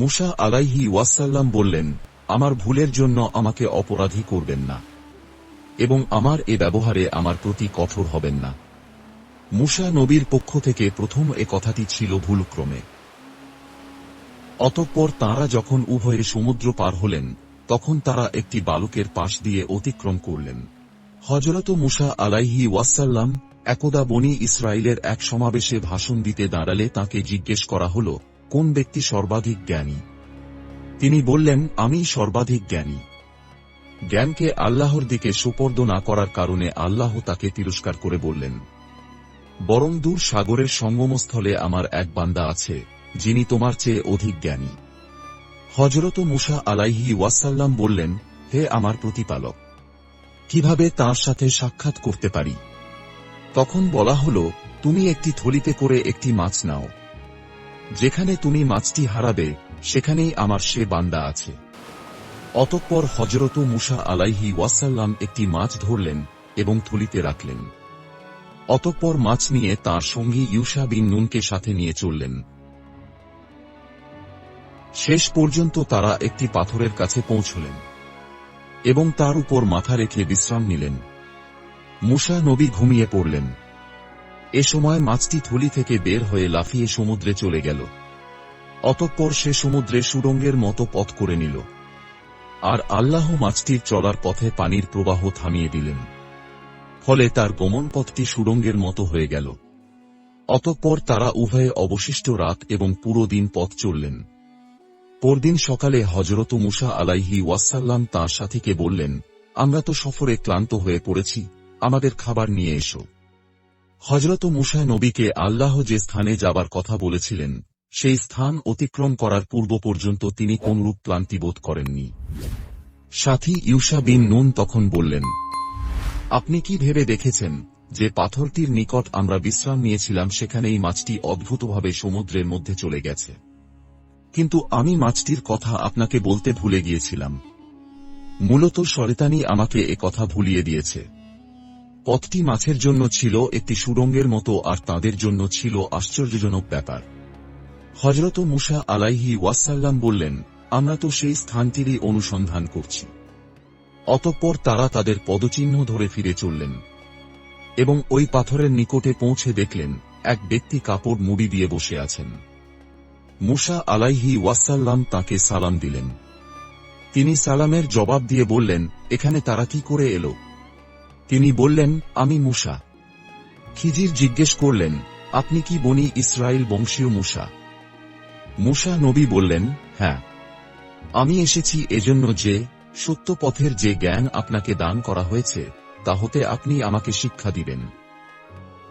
মুসা আলাইহি ওয়াসাল্লাম বললেন, আমার ভুলের জন্য আমাকে অপরাধী করবেন না এবং আমার এ ব্যবহারে আমার প্রতি কঠোর হবেন না। মুসা নবীর পক্ষ থেকে প্রথম এ কথাটি ছিল ভুলক্রমে। অতঃপর তাঁরা যখন উভয়ে সমুদ্র পার হলেন, তখন তারা একটি বালকের পাশ দিয়ে অতিক্রম করলেন। হজরত মুসা আলাইহি ওয়াসাল্লাম একদা বনি ইসরায়েলের এক সমাবেশে ভাষণ দিতে দাঁড়ালে তাকে জিজ্ঞেস করা হল কোন ব্যক্তি সর্বাধিক জ্ঞানী? তিনি বললেন, আমি সর্বাধিক জ্ঞানী। জ্ঞানকে আল্লাহর দিকে সুপর্দ না করার কারণে আল্লাহ তাকে তিরস্কার করে বললেন, বরং দূর সাগরের সঙ্গমস্থলে আমার এক বান্দা আছে, যিনি তোমার চেয়ে অধিক জ্ঞানী। হজরত মুসা আলাইহি ওয়াসাল্লাম বললেন, হে আমার প্রতিপালক, কীভাবে তার সাথে সাক্ষাৎ করতে পারি? তখন বলা হল, তুমি একটি থলিতে করে একটি মাছ নাও। যেখানে তুমি মাছটি হারাবে, সেখানেই আমার সে বান্দা আছে। অতঃপর হজরত মুসা আলাইহি ওয়াসাল্লাম একটি মাছ ধরলেন এবং থলিতে রাখলেন। অতঃপর মাছ নিয়ে তার সঙ্গী ইউসা বিন নুনকে সাথে নিয়ে চললেন। শেষ পর্যন্ত তারা একটি পাথরের কাছে পৌঁছলেন এবং তার উপর মাথা রেখে বিশ্রাম নিলেন। মুসা নবী ঘুমিয়ে পড়লেন। এ সময় মাছটি থলি থেকে বের হয়ে লাফিয়ে সমুদ্রে চলে গেল। অতঃপর সে সমুদ্রে সুরঙ্গের মতো পথ করে নিল। আর আল্লাহ মাছটির চলার পথে পানির প্রবাহ থামিয়ে দিলেন। ফলে তার গমন পথটি সুরঙ্গের মতো হয়ে গেল। অতঃপর তারা উভয়ে অবশিষ্ট রাত এবং পুরো দিন পথ চললেন। পরদিন সকালে হজরত মুসা আলাইহি ওয়াসাল্লাম তাঁর সাথীকে বললেন, আমরা তো সফরে ক্লান্ত হয়ে পড়েছি, আমাদের খাবার নিয়ে এসো। হজরত মুসা নবীকে আল্লাহ যে স্থানে যাবার কথা বলেছিলেন, সেই স্থান অতিক্রম করার পূর্ব পর্যন্ত তিনি কোনরূপ ক্লান্তি বোধ করেননি। সাথী ইউসা বিন নুন তখন বললেন, আপনি কি ভেবে দেখেছেন যে পাথরটির নিকট আমরা বিশ্রাম নিয়েছিলাম সেখানেই মাছটি অদ্ভুতভাবে সমুদ্রের মধ্যে চলে গেছে। কিন্তু আমি মাছটির কথা আপনাকে বলতে ভুলে গিয়েছিলাম। মূলত শরেতানি আমাকে কথা ভুলিয়ে দিয়েছে। পথটি মাছের জন্য ছিল একটি সুরঙ্গের মতো আর তাদের জন্য ছিল আশ্চর্যজনক ব্যাপার। হজরত মুসা আলাইহি ওয়াসাল্লাম বললেন, আমরা তো সেই স্থানটিরই অনুসন্ধান করছি। অতঃপর তারা তাদের পদচিহ্ন ধরে ফিরে চললেন এবং ওই পাথরের নিকটে পৌঁছে দেখলেন, এক ব্যক্তি কাপড় মুড়ি দিয়ে বসে আছেন। মুসা আলাইহি ওয়াসাল্লাম তাকে সালাম দিলেন। তিনি সালামের জবাব দিয়ে বললেন, এখানে তারা কি করে এলো? তিনি বললেন, আমি মুসা। খিজির জিজ্ঞেস করলেন, আপনি কি বনি ইসরায়েল বংশীয় মুসা? মুসা নবী বললেন হ্যাঁ। আমি এসেছি এজন্য যে সত্য পথের যে জ্ঞান আপনাকে দান করা হয়েছে তা হতে আপনি আমাকে শিক্ষা দিবেন।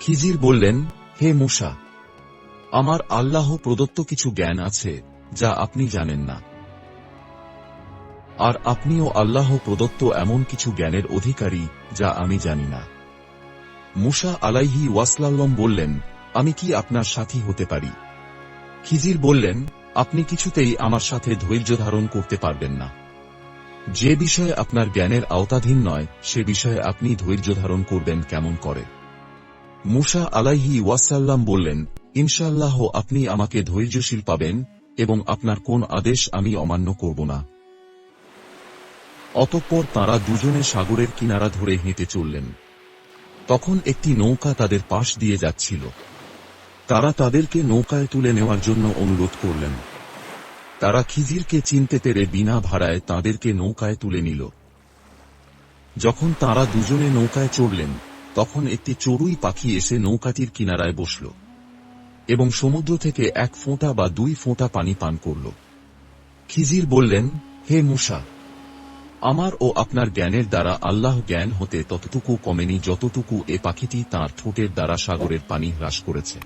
খিজির বললেন, হে মুসা, আমার আল্লাহ প্রদত্ত কিছু জ্ঞান আছে, যা আপনি জানেন না। আর আপনিও আল্লাহ প্রদত্ত এমন কিছু জ্ঞানের অধিকারী যা আমি জানি না। মুসা আলাইহি ওয়াসলাল্লম বললেন, আমি কি আপনার সাথী হতে পারি? খিজির বললেন, আপনি কিছুতেই আমার সাথে ধৈর্য ধারণ করতে পারবেন না। যে বিষয়ে আপনার জ্ঞানের আওতাধীন নয়, সে বিষয়ে আপনি ধৈর্য ধারণ করবেন কেমন করে? মুসা আলাইহি ওয়াসাল্লাম বললেন ইনশাল্লাহ আপনি আমাকে ধৈর্যশীল পাবেন এবং আপনার কোন আদেশ আমি অমান্য করব না। অতঃপর তারা দুজনে সাগরের কিনারা ধরে হেঁটে চললেন। তখন একটি নৌকা তাদের পাশ দিয়ে যাচ্ছিল। তারা তাদেরকে নৌকায় তুলে নেওয়ার জন্য অনুরোধ করলেন। তারা খিজিরকে চিনতে পেরে বিনা ভাড়ায় তাদেরকে নৌকায় তুলে নিল। যখন তারা দুজনে নৌকায় চড়লেন, তখন একটি চড়ুই পাখি এসে নৌকাটির কিনারায় বসল এবং সমুদ্র থেকে এক ফোঁটা বা দুই ফোঁটা পানি পান করল। খিজির বললেন, হে মুসা আমার ও আপনার জ্ঞানের দ্বারা আল্লাহ জ্ঞান হতে ততটুকু কমেনি যতটুকু এ পাখিটি তার ঠোঁটের দ্বারা সাগরের পানি হ্রাস করেছে।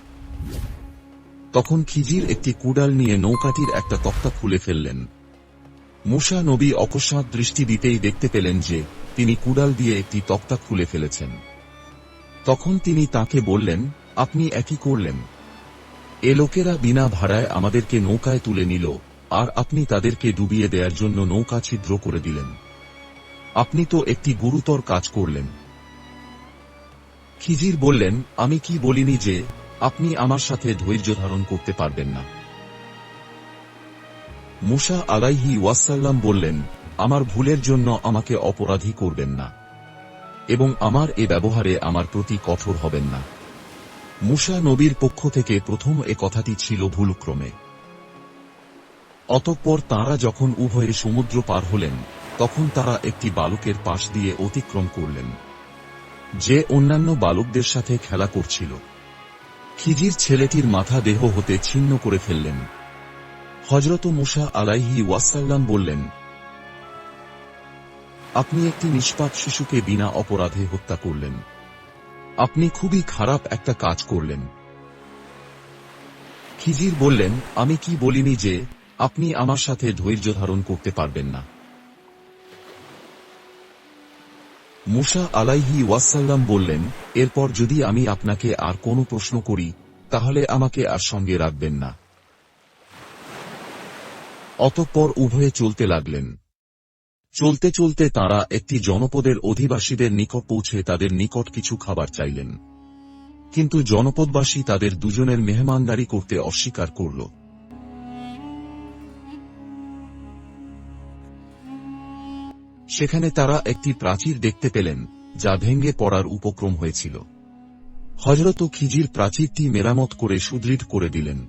তখন খিজির একটি কুডাল নিয়ে নৌকাটির একটা তক্তা খুলে ফেললেন। মুসা নবী অকস্মাৎ দৃষ্টি দিতেই দেখতে পেলেন যে তিনি কুডাল দিয়ে একটি তক্তা খুলে ফেলেছেন। তখন তিনি তাকে বললেন, আপনি একই করলেন। এ লোকেরা বিনা ভাড়ায় আমাদেরকে নৌকায় তুলে নিল। আর আপনি তাদেরকে ডুবিয়ে দেওয়ার জন্য নৌকা ছিদ্র করে দিলেন। আপনি তো একটি গুরুতর কাজ করলেন। খিজির বললেন, আমি কি বলিনি যে আপনি আমার সাথে ধৈর্য ধারণ করতে পারবেন না? মুসা আলাইহি ওয়াসাল্লাম বললেন, আমার ভুলের জন্য আমাকে অপরাধী করবেন না এবং আমার এ ব্যবহারে আমার প্রতি কঠোর হবেন না। মুসা নবীর পক্ষ থেকে প্রথম এ কথাটি ছিল ভুলক্রমে। অতঃপর তাঁরা যখন উভয়ে সমুদ্র পার হলেন, তখন তারা একটি বালকের পাশ দিয়ে অতিক্রম করলেন, যে অন্যান্য বালকদের সাথে খেলা করছিল। খিজির ছেলেটির মাথা দেহ হতে ছিন্ন করে ফেললেন। হজরত মুসা আলাইহি ওয়াসাল্লাম বললেন, আপনি একটি নিষ্পাপ শিশুকে বিনা অপরাধে হত্যা করলেন। আপনি খুবই খারাপ একটা কাজ করলেন। খিজির বললেন, আমি কি বলিনি যে আপনি আমার সাথে ধৈর্য ধারণ করতে পারবেন না। মুসা আলাইহি ওয়াসাল্লাম বললেন, এরপর যদি আমি আপনাকে আর কোনো প্রশ্ন করি, তাহলে আমাকে আর সঙ্গে রাখবেন না। অতঃপর উভয়ে চলতে লাগলেন। চলতে চলতে তারা একটি জনপদের অধিবাসীদের নিকট পৌঁছে তাদের নিকট কিছু খাবার চাইলেন। কিন্তু জনপদবাসী তাদের দুজনের মেহমানদারি করতে অস্বীকার করল। সেখানে তারা একটি প্রাচীর দেখতে পেলেন, যা ভেঙ্গে পড়ার উপক্রম হয়েছিল। হজরত খিজির প্রাচীরটি মেরামত করে সুদৃঢ় করে দিলেন।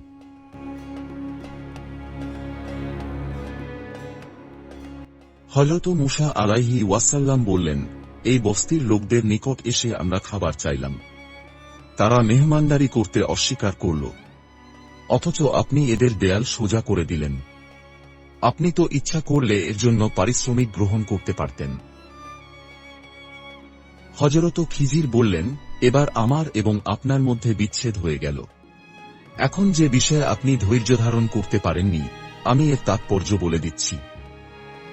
হজরত মুসা আলাইহি ওয়াসাল্লাম বললেন, এই বস্তির লোকদের নিকট এসে আমরা খাবার চাইলাম। তারা মেহমানদারি করতে অস্বীকার করল। অথচ আপনি এদের দেয়াল সোজা করে দিলেন। আপনি তো ইচ্ছা করলে এর জন্য পারিশ্রমিক গ্রহণ করতে পারতেন। হজরত খিজির বললেন, এবার আমার এবং আপনার মধ্যে বিচ্ছেদ হয়ে গেল। এখন যে বিষয়ে আপনি ধৈর্য ধারণ করতে পারেননি, আমি এর তাৎপর্য বলে দিচ্ছি।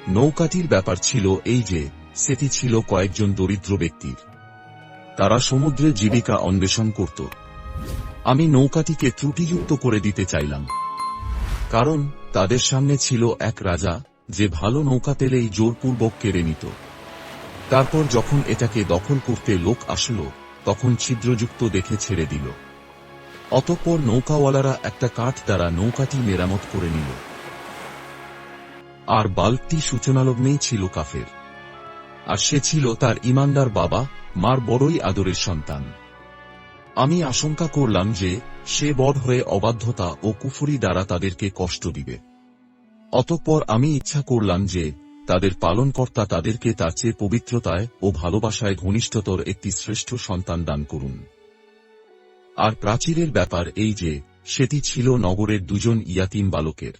নৌকাটির ব্যাপার ছিল এই যে, সেটি ছিল কয়েকজন দরিদ্র ব্যক্তির। তারা সমুদ্রে জীবিকা অন্বেষণ করত। আমি নৌকাটিকে ত্রুটিযুক্ত করে দিতে চাইলাম। কারণ তাদের সামনে ছিল এক রাজা, যে ভালো নৌকা পেলেই জোরপূর্বক কেড়ে নিত। তারপর যখন এটাকে দখল করতে লোক আসল, তখন ছিদ্রযুক্ত দেখে ছেড়ে দিল। অতঃপর নৌকাওয়ালারা একটা কাঠ দ্বারা নৌকাটি মেরামত করে নিল। আর বাল্বটি সূচনালগ্নেই ছিল কাফের। আর সে ছিল তার ইমানদার বাবা, মার বড়ই আদরের সন্তান। আমি আশঙ্কা করলাম যে সে বধ হয়ে অবাধ্যতা ও কুফুরি দ্বারা তাদেরকে কষ্ট দিবে। অতঃপর আমি ইচ্ছা করলাম যে তাদের পালনকর্তা তাদেরকে তার চেয়ে পবিত্রতায় ও ভালোবাসায় ঘনিষ্ঠতর একটি শ্রেষ্ঠ সন্তান দান করুন। আর প্রাচীরের ব্যাপার এই যে, সেটি ছিল নগরের দুজন ইয়াতিম বালকের।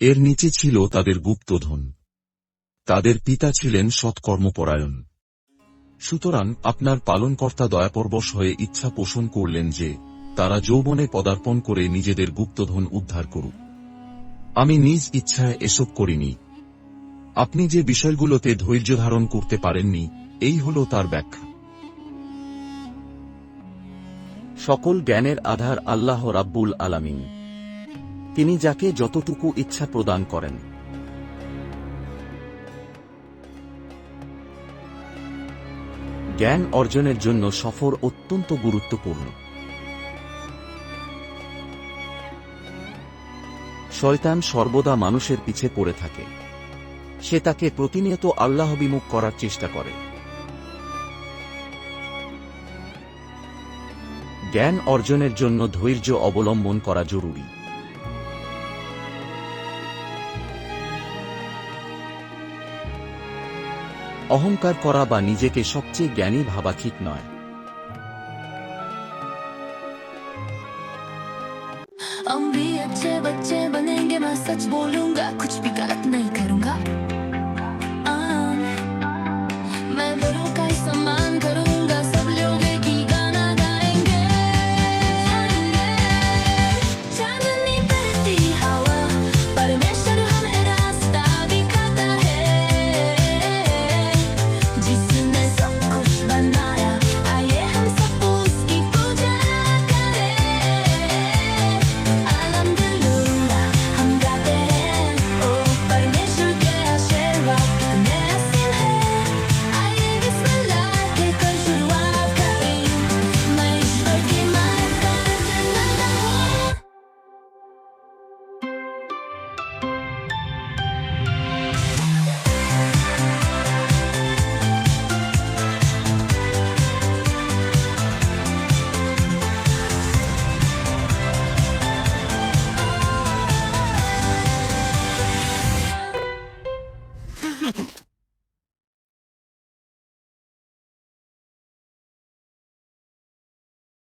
এর নিচে ছিল তাদের গুপ্তধন। তাদের পিতা ছিলেন সৎকর্মপরায়ণ। সুতরাং আপনার পালনকর্তা দয়াপরবশ হয়ে ইচ্ছা পোষণ করলেন যে, তারা যৌবনে পদার্পণ করে নিজেদের গুপ্তধন উদ্ধার করুক। আমি নিজ ইচ্ছায় এসব করিনি। আপনি যে বিষয়গুলোতে ধৈর্য ধারণ করতে পারেননি, এই হল তার ব্যাখ্যা। সকল জ্ঞানের আধার আল্লাহ রাব্বুল আলামিন। তিনি যাকে যতটুকু ইচ্ছা প্রদান করেন। জ্ঞান অর্জনের জন্য সফর অত্যন্ত গুরুত্বপূর্ণ। শয়তান সর্বদা মানুষের পিছে পড়ে থাকে। সে তাকে প্রতিনিয়ত আল্লাহ আল্লাহবিমুখ করার চেষ্টা করে। জ্ঞান অর্জনের জন্য ধৈর্য অবলম্বন করা জরুরি। অহংকার করা বা নিজেকে সবচেয়ে জ্ঞানী ভাবা ঠিক নয়।